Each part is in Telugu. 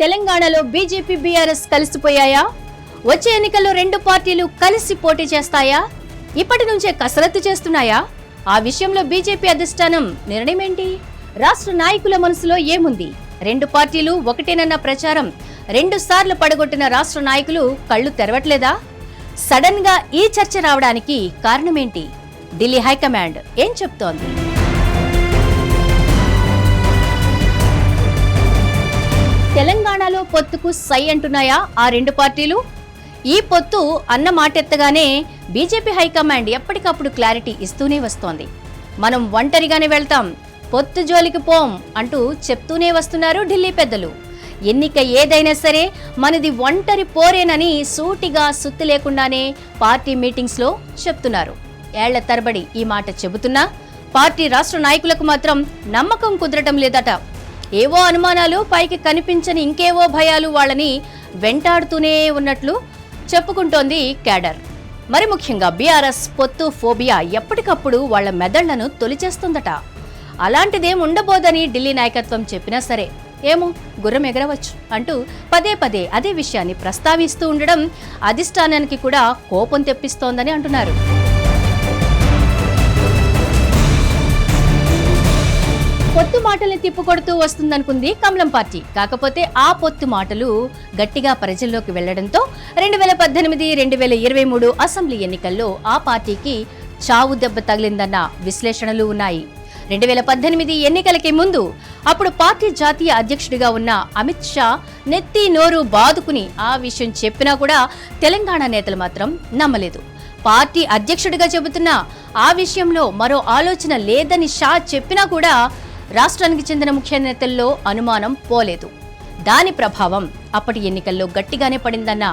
తెలంగాణలో బీజేపీ బీఆర్ఎస్ కలిసిపోయాయా? వచ్చే ఎన్నికల్లో రెండు పార్టీలు కలిసి పోటీ చేస్తాయా? ఇప్పటి నుంచే కసరత్తు చేస్తున్నాయా? ఆ విషయంలో బీజేపీ అధిష్టానం నిర్ణయం ఏంటి రాష్ట్ర నాయకుల మనసులో ఏముంది? రెండు పార్టీలు ఒకటేనన్న ప్రచారం రెండు సార్లు పడగొట్టిన రాష్ట్ర నాయకులు కళ్ళు తెరవట్లేదా? సడన్గా ఈ చర్చ రావడానికి కారణమేంటి? ఢిల్లీ హైకమాండ్ ఏం చెప్తోంది? తెలంగాణలో పొత్తుకు సై అంటున్నాయా ఆ రెండు పార్టీలు? ఈ పొత్తు అన్న మాటెత్తగానే బీజేపీ హైకమాండ్ ఎప్పటికప్పుడు క్లారిటీ ఇస్తూనే వస్తోంది. మనం ఒంటరిగానే వెళ్తాం పొత్తు జోలికి పోం అంటూ చెప్తూనే వస్తున్నారు ఢిల్లీ పెద్దలు. ఎన్నిక ఏదైనా సరే మనది ఒంటరి పోరేనని సూటిగా సుత్తి లేకుండానే పార్టీ మీటింగ్స్లో చెప్తున్నారు. ఏళ్ళ తరబడి ఈ మాట చెబుతున్నా పార్టీ రాష్ట్ర నాయకులకు మాత్రం నమ్మకం కుదరటం లేదట. ఏవో అనుమానాలు పైకి కనిపించని ఇంకేవో భయాలు వాళ్ళని వెంటాడుతూనే ఉన్నట్లు చెప్పుకుంటోంది క్యాడర్. మరి ముఖ్యంగా బీఆర్ఎస్ పొత్తు ఫోబియా ఎప్పటికప్పుడు వాళ్ళ మెదళ్ళను తొలిచేస్తుందట. అలాంటిదేం ఉండబోదని ఢిల్లీ నాయకత్వం చెప్పినా సరే ఏమో గుర్రం ఎగరవచ్చు అంటూ పదే పదే అదే విషయాన్ని ప్రస్తావిస్తూ ఉండడం అధిష్టానానికి కూడా కోపం తెప్పిస్తోందని అంటున్నారు. పొత్తు మాటల్ని తిప్పుకొడుతూ వస్తుందనుకుంది కమలం పార్టీ. కాకపోతే ఆ పొత్తు మాటలు గట్టిగా ప్రజల్లోకి వెళ్ళడంతో రెండు వేల పద్దెనిమిది రెండు వేల ఇరవై మూడు అసెంబ్లీ ఎన్నికల్లో ఆ పార్టీకి చావు దెబ్బ తగిలిందన్న విశ్లేషణలు ఉన్నాయి. రెండు వేల పద్దెనిమిది ఎన్నికలకి ముందు అప్పుడు పార్టీ జాతీయ అధ్యక్షుడిగా ఉన్న అమిత్ షా నెత్తి నోరు బాదుకుని ఆ విషయం చెప్పినా కూడా తెలంగాణ నేతలు మాత్రం నమ్మలేదు. పార్టీ అధ్యక్షుడిగా చెబుతున్నా ఆ విషయంలో మరో ఆలోచన లేదని షా చెప్పినా కూడా రాష్ట్రానికి చెందిన ముఖ్య నేతల్లో అనుమానం పోలేదు. దాని ప్రభావం అప్పటి ఎన్నికల్లో గట్టిగానే పడిందన్న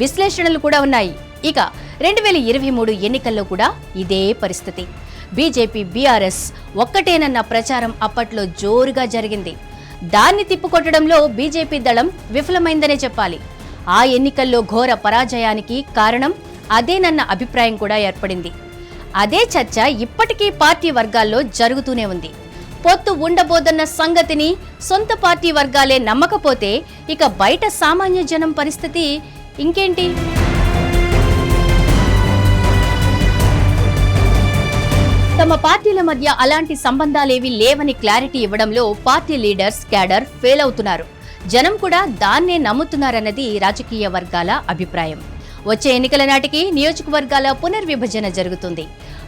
విశ్లేషణలు కూడా ఉన్నాయి. ఇక రెండు వేల ఇరవై మూడు ఎన్నికల్లో కూడా ఇదే పరిస్థితి. బీజేపీ బీఆర్ఎస్ ఒక్కటేనన్న ప్రచారం అప్పట్లో జోరుగా జరిగింది. దాన్ని తిప్పుకొట్టడంలో బీజేపీ దళం విఫలమైందనే చెప్పాలి. ఆ ఎన్నికల్లో ఘోర పరాజయానికి కారణం అదేనన్న అభిప్రాయం కూడా ఏర్పడింది. అదే చర్చ ఇప్పటికీ పార్టీ వర్గాల్లో జరుగుతూనే ఉంది. పొత్తు ఉండబోదన్న సంగతిని సొంత పార్టీ వర్గాలే నమ్మకపోతే ఇక బయట సామాన్య జనం పరిస్థితి ఇంకేంటి? తమ పార్టీల మధ్య అలాంటి సంబంధాలేవి లేవని క్లారిటీ ఇవ్వడంలో పార్టీ లీడర్స్ క్యాడర్ ఫెయిల్ అవుతున్నారు. జనం కూడా దాన్నే నమ్ముతున్నారన్నది రాజకీయ వర్గాల అభిప్రాయం. వచ్చే ఎన్నికల నాటికి నియోజకవర్గాల పునర్విభజన జరుగుతుంది.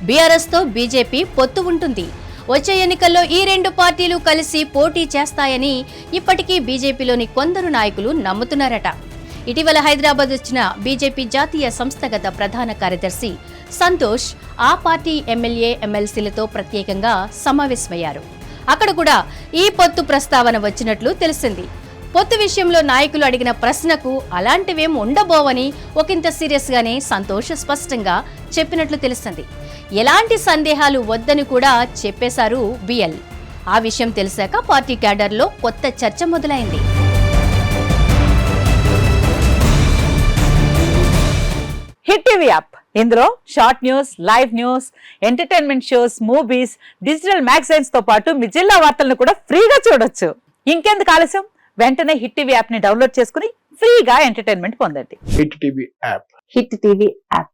బీఆర్ఎస్తో బీజేపీ పొత్తు ఉంటుంది. వచ్చే ఎన్నికల్లో ఈ రెండు పార్టీలు కలిసి పోటీ చేస్తాయని ఇప్పటికీ బీజేపీలోని కొందరు నాయకులు నమ్ముతున్నారట. ఇటీవల హైదరాబాద్ వచ్చిన బీజేపీ జాతీయ సంస్థగత ప్రధాన కార్యదర్శి సంతోష్ ఆ పార్టీ ఎమ్మెల్యే ఎమ్మెల్సీలతో ప్రత్యేకంగా సమావేశమయ్యారు. అక్కడ కూడా ఈ పొత్తు ప్రస్తావన వచ్చినట్లు తెలిసింది. పొత్తు విషయంలో నాయకులు అడిగిన ప్రశ్నకు అలాంటివేం ఉండబోవని ఒకంత సీరియస్గానే సంతోష్ స్పష్టంగా చెప్పినట్లు తెలుస్తుంది. ఎలాంటి సందేహాలు వద్దని కూడా చెప్పేశారు బిఎల్. ఆ విషయం తెలిసాక పార్టీ క్యాడర్లో కొత్త చర్చ మొదలైంది. Hit TV app. ఇందులో short news live news entertainment shows movies digital మ్యాగజైన్స్తో పాటు మీ జిల్లా వార్తలను కూడా ఫ్రీగా చూడొచ్చు. ఇంకెందుకు ఆలస్యం? వెంటనే హిట్ టీవీ యాప్ని డౌన్లోడ్ చేసుకుని ఫ్రీగా ఎంటర్టైన్మెంట్ పొందండి. Hit TV app. Hit TV app.